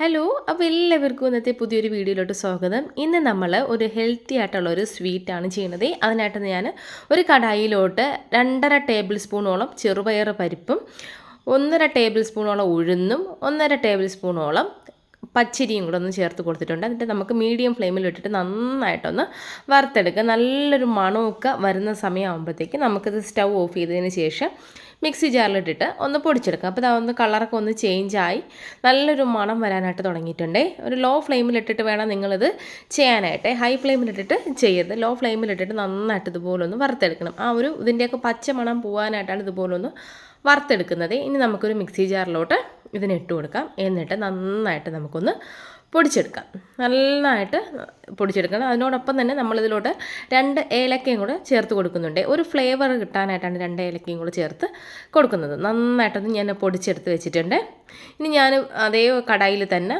Hello അപ്പോൾ എല്ലാവർക്കും ഇന്നത്തെ പുതിയൊരു വീഡിയോയിലോട്ട് സ്വാഗതം. ഇന്ന് നമ്മൾ ഒരു ഹെൽത്തി ആയിട്ടുള്ള ഒരു സ്വീറ്റാണ് ചെയ്യുന്നത്. അതിനായിട്ട് ഞാൻ ഒരു കടായിലോട്ട് രണ്ടര ടേബിൾ സ്പൂണോളം ചെറുപയർ പരിപ്പും ഒന്നര ടേബിൾ സ്പൂണോളം ഉഴുന്നും ഒന്നര ടേബിൾ സ്പൂണോളം പച്ചരിയും കൂടെ ഒന്ന് ചേർത്ത് കൊടുത്തിട്ടുണ്ട്. എന്നിട്ട് നമുക്ക് മീഡിയം ഫ്ലെയിമിൽ ഇട്ടിട്ട് നന്നായിട്ടൊന്ന് വറുത്തെടുക്കുക. നല്ലൊരു മണമൊക്കെ വരുന്ന സമയമാകുമ്പോഴത്തേക്ക് നമുക്കിത് സ്റ്റൗ ഓഫ് ചെയ്തതിന് ശേഷം മിക്സി ജാറിലിട്ടിട്ട് ഒന്ന് പൊടിച്ചെടുക്കുക അപ്പോൾ അതൊന്ന് കളറൊക്കെ ഒന്ന് ചേഞ്ചായി നല്ലൊരു മണം വരാനായിട്ട് തുടങ്ങിയിട്ടുണ്ട്. ഒരു ലോ ഫ്ലെയിമിലിട്ടിട്ട് വേണം നിങ്ങളിത് ചെയ്യാനായിട്ട്. ഹൈ ഫ്ലെയിമിലിട്ടിട്ട് ചെയ്യരുത്. ലോ ഫ്ലെയിമിലിട്ടിട്ട് നന്നായിട്ട് ഇതുപോലെ ഒന്ന് വറുത്തെടുക്കണം. ആ ഒരു ഇതിന്റെയൊക്കെ പച്ച മണം പോകാനായിട്ടാണ് ഇതുപോലെ ഒന്ന് വറുത്തെടുക്കുന്നത്. ഇനി നമുക്കൊരു മിക്സി ജാറിലോട്ട് ഇതിന് ഇട്ട് കൊടുക്കാം. എന്നിട്ട് നന്നായിട്ട് നമുക്കൊന്ന് പൊടിച്ചെടുക്കാം. നന്നായിട്ട് പൊടിച്ചെടുക്കണം. അതിനോടൊപ്പം തന്നെ നമ്മളിതിലോട്ട് രണ്ട് ഏലക്കയും കൂടെ ചേർത്ത് കൊടുക്കുന്നുണ്ട്. ഒരു ഫ്ലേവർ കിട്ടാനായിട്ടാണ് രണ്ട് ഏലക്കയും കൂടെ ചേർത്ത് കൊടുക്കുന്നത്. നന്നായിട്ടൊന്ന് ഞാൻ പൊടിച്ചെടുത്ത് വെച്ചിട്ടുണ്ട്. ഇനി ഞാൻ അതേ കടായിൽ തന്നെ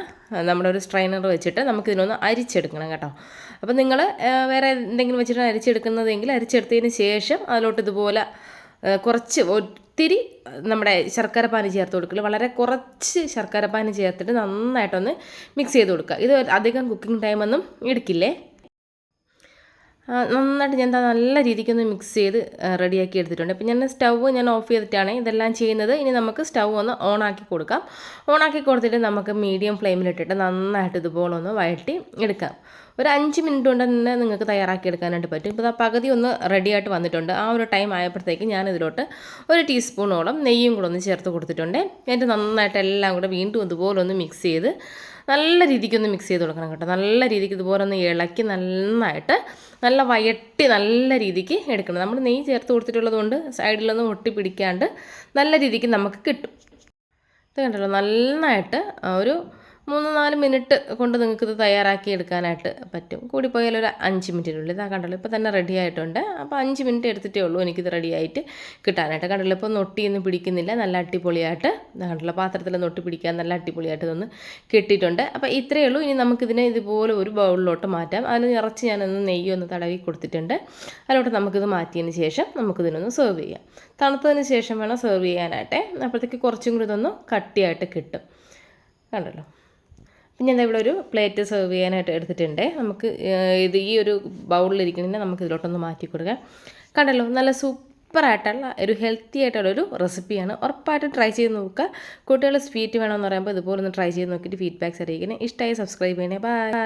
നമ്മുടെ ഒരു സ്ട്രെയിനർ വെച്ചിട്ട് നമുക്കിതിനൊന്ന് അരിച്ചെടുക്കണം കേട്ടോ. അപ്പോൾ നിങ്ങൾ വേറെ എന്തെങ്കിലും വെച്ചിട്ടാണ് അരിച്ചെടുക്കുന്നതെങ്കിൽ അരിച്ചെടുത്തതിന് ശേഷം അതിലോട്ട് ഇതുപോലെ കുറച്ച് ഒത്തിരി നമ്മുടെ ശർക്കര പാനി ചേർത്ത് കൊടുക്കില്ല വളരെ കുറച്ച് ശർക്കര പാനി ചേർത്തിട്ട് നന്നായിട്ടൊന്ന് മിക്സ് ചെയ്ത് കൊടുക്കുക. ഇത് അധികം കുക്കിംഗ് ടൈമൊന്നും എടുക്കില്ലേ? നന്നായിട്ട് ഞാൻ നല്ല രീതിക്കൊന്ന് മിക്സ് ചെയ്ത് റെഡിയാക്കി എടുത്തിട്ടുണ്ട്. ഇപ്പം ഞാൻ സ്റ്റവ് ഞാൻ ഓഫ് ചെയ്തിട്ടാണ് ഇതെല്ലാം ചെയ്യുന്നത്. ഇനി നമുക്ക് സ്റ്റവ് ഒന്ന് ഓൺ ആക്കി കൊടുക്കാം. ഓൺ ആക്കി കൊടുത്തിട്ട് നമുക്ക് മീഡിയം ഫ്ലെയിമിലിട്ടിട്ട് നന്നായിട്ട് ഇതുപോലെ ഒന്ന് വഴട്ടി എടുക്കാം. ഒരു അഞ്ച് മിനിറ്റ് കൊണ്ട് തന്നെ നിങ്ങൾക്ക് തയ്യാറാക്കി എടുക്കാനായിട്ട് പറ്റും ഇപ്പോൾ പകുതി ഒന്ന് റെഡിയായിട്ട് വന്നിട്ടുണ്ട്. ആ ഒരു ടൈം ആയപ്പോഴത്തേക്ക് ഞാൻ ഇതിലോട്ട് ഒരു ടീസ്പൂണോളം നെയ്യും കൂടെ ഒന്ന് ചേർത്ത് കൊടുത്തിട്ടുണ്ട്. എന്നിട്ട് നന്നായിട്ട് എല്ലാം കൂടെ വീണ്ടും ഇതുപോലെ ഒന്ന് മിക്സ് ചെയ്ത് നല്ല രീതിക്കൊന്ന് മിക്സ് ചെയ്ത് കൊടുക്കണം കേട്ടോ. നല്ല രീതിക്ക് ഇതുപോലെ ഒന്ന് ഇളക്കി നന്നായിട്ട് നല്ല വയട്ടി നല്ല രീതിക്ക് എടുക്കണം. നമ്മൾ നെയ്യ് ചേർത്ത് കൊടുത്തിട്ടുള്ളത് കൊണ്ട് സൈഡിലൊന്നും ഒട്ടി പിടിക്കാണ്ട് നല്ല രീതിക്ക് നമുക്ക് കിട്ടും. ഇത് കണ്ടല്ലോ നന്നായിട്ട് ഒരു മൂന്ന് നാല് മിനിറ്റ് കൊണ്ട് നിങ്ങൾക്ക് ഇത് തയ്യാറാക്കി എടുക്കാനായിട്ട് പറ്റും. കൂടി പോയാൽ ഒരു അഞ്ച് മിനിറ്റിനുള്ളിൽ ഇതാ കണ്ടല്ലോ ഇപ്പോൾ തന്നെ റെഡി ആയിട്ടുണ്ട്. അപ്പോൾ അഞ്ച് മിനിറ്റ് എടുത്തിട്ടേ ഉള്ളൂ എനിക്കിത് റെഡി ആയിട്ട് കിട്ടാനായിട്ട്. കണ്ടല്ലോ ഇപ്പോൾ നൊട്ടിയൊന്നും പിടിക്കുന്നില്ല. നല്ല അടിപൊളിയായിട്ട് കണ്ടല്ലോ പാത്രത്തിൽ നൊട്ടി പിടിക്കാൻ നല്ല അടിപൊളിയായിട്ട് ഇതൊന്ന് കിട്ടിയിട്ടുണ്ട്. അപ്പോൾ ഇത്രയേ ഉള്ളൂ. ഇനി നമുക്കിതിനെ ഇതുപോലെ ഒരു ബൗളിലോട്ട് മാറ്റാം. അതിന് നിറച്ച് ഞാനൊന്ന് നെയ്യ് ഒന്ന് തടവി കൊടുത്തിട്ടുണ്ട്. അതിലോട്ട് നമുക്കിത് മാറ്റിയതിന് ശേഷം നമുക്കിതിനൊന്ന് സെർവ് ചെയ്യാം. തണുത്തതിന് ശേഷം വേണം സെർവ് ചെയ്യാനായിട്ട്. അപ്പോഴത്തേക്ക് കുറച്ചും കൂടി ഇതൊന്ന് കട്ടിയായിട്ട് കിട്ടും. കണ്ടല്ലോ. പിന്നെ ഞാൻ ഇവിടെ ഒരു പ്ലേറ്റ് സെർവ് ചെയ്യാനായിട്ട് എടുത്തിട്ടുണ്ട്. നമുക്ക് ഇത് ഈ ഒരു ബൗളിലിരിക്കുന്നതിനെ നമുക്ക് ഇതിലോട്ടൊന്ന് മാറ്റി കൊടുക്കാം. കണ്ടല്ലോ നല്ല സൂപ്പറായിട്ടുള്ള ഒരു ഹെൽത്തി ആയിട്ടുള്ള ഒരു റെസിപ്പിയാണ്. ഉറപ്പായിട്ട് ട്രൈ ചെയ്ത് നോക്കുക. കുട്ടികൾ സ്വീറ്റ് വേണമെന്ന് പറയുമ്പോൾ ഇതുപോലെ ഒന്ന് ട്രൈ ചെയ്ത് നോക്കിയിട്ട് ഫീഡ്ബാക്ക്സ് അറിയിക്കണേ. ഇഷ്ടമായി സബ്സ്ക്രൈബ് ചെയ്യണേ. ബൈ